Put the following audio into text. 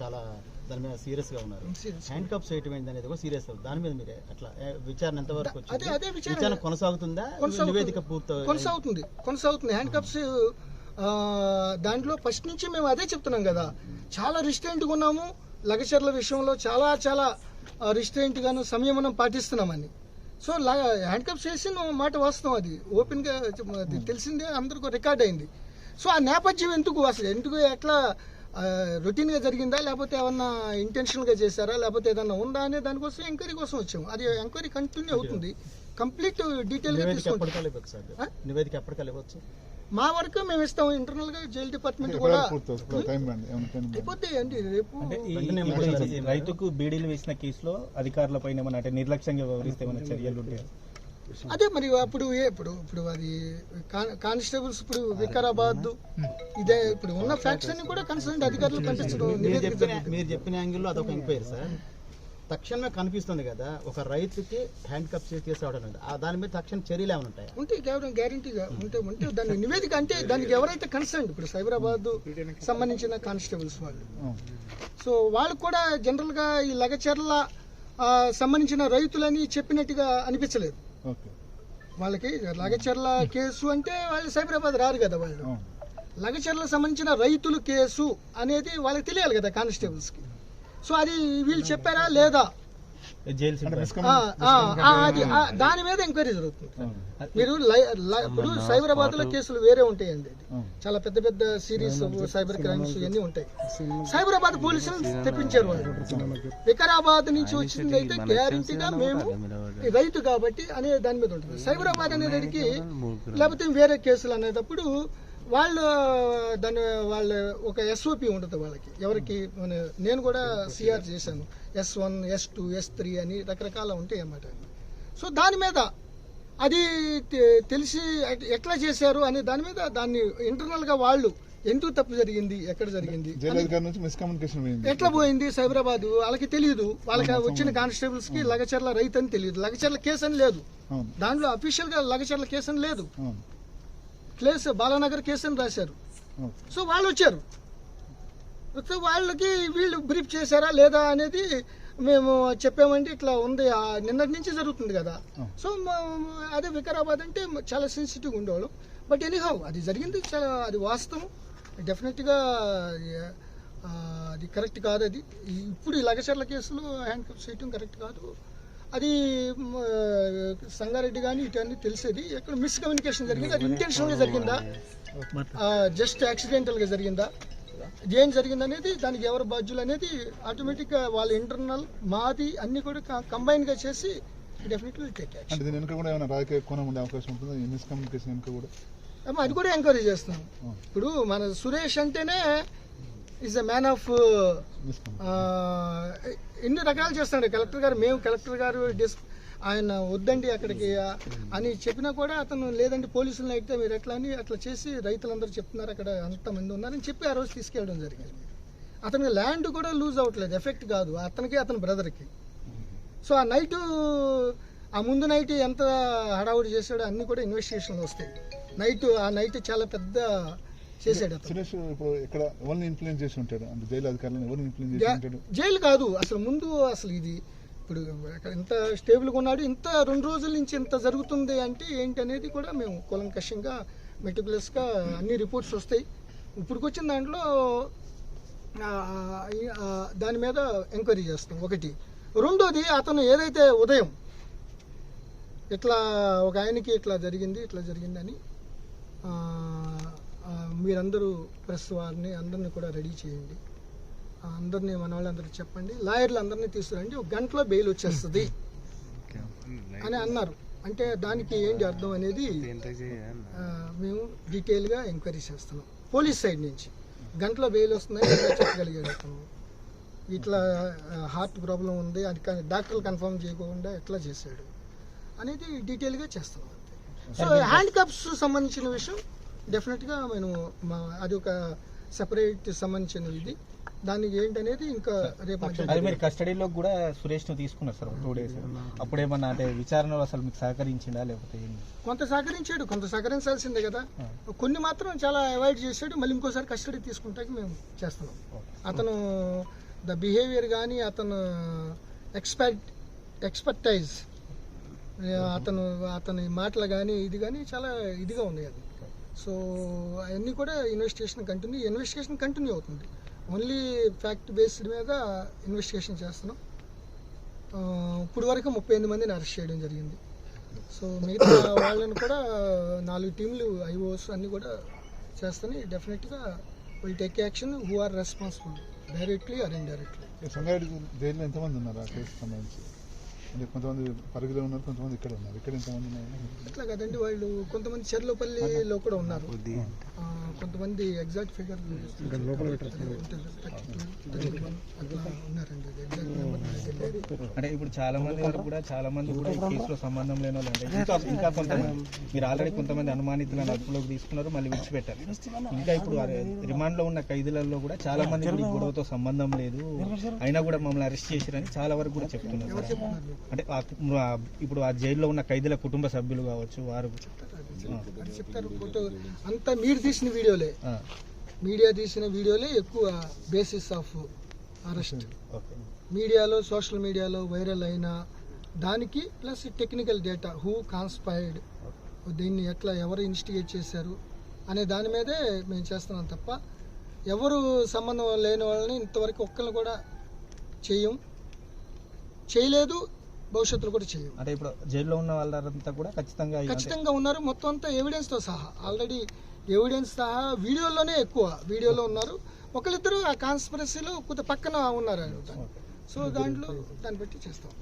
చాలా దాని మీద సీరియస్గా ఉన్నారు. హ్యాండ్ కప్స్ వేయటం ఏంటి అనేది కూడా సీరియస్ దాని మీద మీరే అట్లా విచారణ ఎంత వరకు అదే వచ్చింది? అదే విచారణ. కొనసాగుతుందా. నివేదిక పూర్తి కొనసాగుతుంది. కొనసాగుతుంది. హ్యాండ్ కప్స్ దాంట్లో ఫస్ట్ నుంచి మేము అదే చెప్తున్నాం కదా. చాలా రిస్ట్రెంట్గా ఉన్నాము. లగచర్ల విషయంలో చాలా చాలా రిస్ట్రెంట్ గాను సంయమనం పాటిస్తున్నామని. సో హ్యాండ్ కప్స్ వేసి మాట వాస్తవం అది. ఓపెన్గా తెలిసిందే అందరికీ రికార్డ్ అయింది. సో ఆ నేపథ్యం ఎందుకు? అసలు ఎందుకు ఎట్లా రొటీన్గా జరిగిందా? లేకపోతే ఏమన్నా ఇంటెన్షనల్గా చేశారా? లేకపోతే ఏదన్నా ఉందా అనే దానికోసం ఎంక్వైరీ కోసం వచ్చాము. అది ఎంక్వైరీ కంటిన్యూ అవుతుంది. కంప్లీట్ డీటెయిల్గా నివేదిక తీసుకుంటాం ఇవ్వచ్చు మా వరకు మేము ఇస్తాం ఇంటర్నల్గా జైల్ డిపార్ట్మెంట్ కూడా అండి. రేపు రైతుకు బీడీలు వేసిన కేసులో అధికారుల పైన ఏమన్నా అంటే నిర్లక్ష్యంగా వ్యవహరిస్తే చర్యలు ఉంటాయి అదే మరి అప్పుడు ఏ ఇప్పుడు ఇప్పుడు అది కాన్- కానిస్టేబుల్స్ ఇప్పుడు వికారాబాద్ ఇదే ఇప్పుడు ఉన్న ఫ్యాక్ట్స్ అన్ని కూడా కన్సర్న్ అధికారులు పంపించడం మీరు చెప్పిన జరిగింది. మీరు చెప్పిన యాంగిల్లో అదొక ఎంక్వైరీ సార్. తక్షణమే కనిపిస్తుంది కదా ఒక రైతుకి హ్యాండ్ కప్ చేసి తీసుకురావడం అనేది. ఆ దాని మీద తక్షణ చర్యలు ఏమైనా ఉంటాయి? ఉంటే కేవలం గ్యారంటీగా ఉంటే ఉంటే దాని నివేదిక అంటే దానికి ఎవరైతే కన్సర్న్ ఇప్పుడు సైబరాబాద్ సంబంధించిన కానిస్టేబుల్స్ వాళ్ళు. సో వాళ్ళకు కూడా జనరల్గా ఈ లగచర్ల సంబంధించిన రైతులని చెప్పినట్టుగా అనిపించలేదు. వాళ్ళకి లగచర్ల కేసు అంటే వాళ్ళు సైబరాబాద్ రారు కదా వాళ్ళు. లగచర్లకు సంబంధించిన రైతులు కేసు అనేది వాళ్ళకి తెలియాలి కదా కానిస్టేబుల్స్కి సో అది వీళ్ళు చెప్పారా లేదా? దాని మీద ఎంక్వైరీ జరుగుతుంది. మీరు ఇప్పుడు సైబరాబాద్లో కేసులు వేరే ఉంటాయండి. చాలా పెద్ద పెద్ద సిరీస్ సైబర్ క్రైమ్స్ ఇవన్నీ ఉంటాయి. సైబరాబాద్ పోలీసులు తెప్పించారు వాళ్ళు. వికారాబాద్ నుంచి వచ్చింది అయితే గ్యారంటీగా మేము రైతు కాబట్టి అనే దాని మీద ఉంటుంది. సైబరాబాద్ అనేదానికి లేకపోతే వేరే కేసులు అనేటప్పుడు వాళ్ళు దాని వాళ్ళ ఒక ఎస్ఓపి ఉంటుంది వాళ్ళకి. ఎవరికి మన నేను కూడా సిఆర్ చేశాను. S one S two S three అని రకరకాల ఉంటాయి అన్నమాట. సో దాని మీద అది తెలిసి ఎట్- ఎట్లా చేశారు అనే దాని మీద దాన్ని ఇంటర్నల్గా వాళ్ళు ఎందుకు తప్పు జరిగింది ఎక్కడ జరిగింది ఎట్లా పోయింది సైబరాబాద్? వాళ్ళకి తెలియదు వాళ్ళకి వచ్చిన కానిస్టేబుల్స్కి లగచర్ల రైతు అని తెలియదు లగచర్ల కేసు అని లేదు దాంట్లో అఫీషియల్గా లగచర్ల కేసు అని లేదు కేసు బాలానగర్ కేసు అని రాశారు. సో వాళ్ళు వచ్చారు. సో వాళ్ళకి వీళ్ళు బ్రీఫ్ చేశారా లేదా అనేది మేము చెప్పామంటే ఇట్లా ఉంది. ఆ నిన్నటి నుంచి జరుగుతుంది కదా. సో అదే వికారాబాద్ అంటే చాలా సెన్సిటివ్గా ఉండేవాళ్ళం. బట్ ఎనీహౌ అది జరిగింది. చాలా అది వాస్తవం. డెఫినెట్గా అది కరెక్ట్ కాదు అది. ఇప్పుడు ఈ లగచర్ల కేసులో హ్యాండ్ కప్ చేయటం కరెక్ట్ కాదు. అది సంగారెడ్డి కానీ ఇటన్నీ తెలిసేది. ఎక్కడ మిస్కమ్యూనికేషన్ జరిగింది? అది ఇంటెన్షనల్గా జరిగిందా? జస్ట్ యాక్సిడెంటల్గా జరిగిందా? ఏం జరిగింది అనేది దానికి ఎవరు బాధ్యులు అనేది ఆటోమేటిక్గా వాళ్ళ ఇంటర్నల్ మాది అన్ని కూడా కంబైన్గా చేసి డెఫినెట్లీ టేక్ యాక్షన్ అంటే దీని వెనుక కూడా ఏమైనా రాజకీయ కోణం ఉండే అవకాశం ఉంటుంది? ఈ మిస్కమ్యూనికేషన్ వెనుక కూడా? అది కూడా ఎంకరేజ్ చేస్తున్నాం. ఇప్పుడు మన సురేష్ అంటేనే ఈజ్ అ మ్యాన్ ఆఫ్ ఎన్ని రకాలు చేస్తున్నాడు? కలెక్టర్ గారు మేము కలెక్టర్ గారు డిస్ ఆయన వద్దండి అక్కడికి. అని చెప్పినా కూడా అతను లేదండి పోలీసులను అయితే మీరు ఎట్లా అని అట్లా చేసి రైతులందరూ చెప్తున్నారు అక్కడ అంతమంది ఉన్నారని చెప్పి ఆ రోజు తీసుకెళ్ళడం జరిగింది. అతనికి ల్యాండ్ కూడా లూజ్ అవ్వట్లేదు ఎఫెక్ట్ కాదు అతనికి అతని బ్రదర్కి. సో ఆ నైటు ఆ ముందు నైట్ ఎంత హడావుడి చేశాడో అన్ని కూడా ఇన్వెస్టిగేషన్లు వస్తాయి. నైట్ ఆ నైట్ చాలా పెద్ద చేశాడు అతను సురేష్ ఇప్పుడు ఇక్కడ ఎవరిని ఇన్ఫ్లుయెన్స్ చేసి ఉంటాడు? అంటే జైలు అధికారులను ఎవరిని ఇన్ఫ్లుయెన్స్ చేసి జా- ఉంటాడు? జైలు కాదు అసలు ముందు అసలు ఇది ఇప్పుడు అక్కడ ఇంత స్టేబుల్గా ఉన్నాడు ఇంత రెండు రోజుల నుంచి ఇంత జరుగుతుంది అంటే ఏంటి అనేది కూడా మేము కూలంకషంగా మెటికులస్గా అన్ని రిపోర్ట్స్ వస్తాయి. ఇప్పుడుకొచ్చిన దాంట్లో దాని మీద ఎంక్వైరీ చేస్తాం ఒకటి. రెండోది అతను ఏదైతే ఉదయం ఇట్లా ఒక ఆయనకి ఇట్లా జరిగింది ఇట్లా జరిగిందని మీరందరూ ప్రెస్ వారిని అందరిని కూడా రెడీ చేయండి. అందరినీ మన వాళ్ళందరికీ చెప్పండి. లాయర్లు అందరినీ తీసుకురండి. ఒక గంటలో బెయిల్ వచ్చేస్తుంది. అని అన్నారు. అంటే దానికి ఏంటి అర్థం అనేది మేము డీటెయిల్గా ఎంక్వైరీ చేస్తున్నాం. పోలీస్ సైడ్ నుంచి. గంటలో బెయిల్ వస్తుందని అతను? ఇట్లా హార్ట్ ప్రాబ్లం ఉంది అది కా- డాక్టర్లు కన్ఫర్మ్ చేయకుండా ఎట్లా చేశాడు? అనేది డీటెయిల్గా చేస్తున్నాం సో హ్యాండ్ కప్స్ సంబంధించిన విషయం డెఫినెట్గా మేము మా అది ఒక సెపరేట్ సంబంధించిన ఇది. దానికి ఏంటనేది ఇంకా రేపు అది మీరు కస్టడీలో కూడా సురేష్ను తీసుకున్నారు సార్ టూ డేస్ అప్పుడేమన్నా అంటే విచారణలో అసలు మీకు సహకరించిందా లేకపోతే ఏంది? కొంత సహకరించాడు కొంత సహకరించాల్సిందే కదా. కొన్ని మాత్రం చాలా అవాయిడ్ చేశాడు మళ్ళీ ఇంకోసారి కస్టడీ తీసుకుంటాకి మేము చేస్తున్నాం. అతను ద బిహేవియర్ కానీ అతను ఎక్స్పర్ట్ ఎక్స్పర్టైజ్ అతను అతని మాటలు కానీ ఇది కానీ చాలా ఇదిగా ఉంది అది. సో అవన్నీ కూడా ఇన్వెస్టిగేషన్ కంటిన్యూ ఇన్వెస్టిగేషన్ కంటిన్యూ అవుతుంది. ఓన్లీ ఫ్యాక్ట్ బేస్డ్ మీద ఇన్వెస్టిగేషన్ చేస్తున్నాం. ఇప్పుడు వరకు ముప్పై ఎనిమిది మందిని అరెస్ట్ చేయడం జరిగింది. సో మిగతా వాళ్ళని కూడా నాలుగు టీంలు ఐఓస్ అన్నీ కూడా చేస్తాను. డెఫినెట్గా will take action who are responsible directly or indirectly Sangareddy జైల్లో ఎంతమంది ఉన్నారు ఆ కేసు సంబంధించి? అంటే కొంతమంది పరిధిలో ఉన్నారు కొంతమంది ఇక్కడ ఉన్నారు. ఇక్కడ ఎంతమంది ఉన్నారు. అట్లా కదండి వాళ్ళు కొంతమంది చెర్లోపల్లిలో కూడా ఉన్నారు. కొంతమంది ఎగ్జాక్ట్ ఫిగర్ ఉన్నారండి ఎగ్జాక్ట్ నెంబర్ నాకు తెలియదు అంటే ఇప్పుడు చాలా మంది వరకు కూడా చాలా మంది కూడా ఈ కేసులో సంబంధం లేని వాళ్ళు అంటే ఇంకా ఇంకా కొంతమంది మీరు ఆల్రెడీ కొంతమంది అనుమానితులను అదుపులోకి తీసుకున్నారు మళ్ళీ విడిచిపెట్టారు. ఇంకా ఇప్పుడు రిమాండ్లో ఉన్న ఖైదీలలో కూడా చాలా మంది కూడా గొడవతో సంబంధం లేదు. అయినా కూడా మమ్మల్ని అరెస్ట్ చేసిరని చాలా వరకు కూడా చెప్తున్నారు అంటే ఇప్పుడు ఆ జైల్లో ఉన్న ఖైదీల కుటుంబ సభ్యులు కావచ్చు వారు చెప్తారు అంతా మీరు తీసిన వీడియోలే. మీడియా తీసిన వీడియోలే ఎక్కువ బేసిస్ ఆఫ్ అరెస్ట్. మీడియాలో సోషల్ మీడియాలో వైరల్ అయిన దానికి plus technical data who conspired. దీన్ని ఎట్లా ఎవరు ఇన్వెస్టిగేట్ చేశారు అనే దాని మీదే మేము చేస్తున్నాం తప్ప ఎవరు సంబంధం లేని వాళ్ళని ఇంతవరకు ఒక్కరిని కూడా చేయం. చేయలేదు భవిష్యత్తులో కూడా చేయం. అంటే ఇప్పుడు జైల్లో ఉన్న వాళ్ళంతా కూడా ఖచ్చితంగా ఖచ్చితంగా ఉన్నారు. మొత్తం అంతా ఎవిడెన్స్తో సహా. ఆల్రెడీ ఎవిడెన్స్ సహా వీడియోలోనే ఎక్కువ. వీడియోలో ఉన్నారు. ఒకళ్ళిద్దరు ఆ కాన్స్పరసీలో కొద్ది పక్కన ఉన్నారు సో దాంట్లో దాన్ని బట్టి చేస్తాం.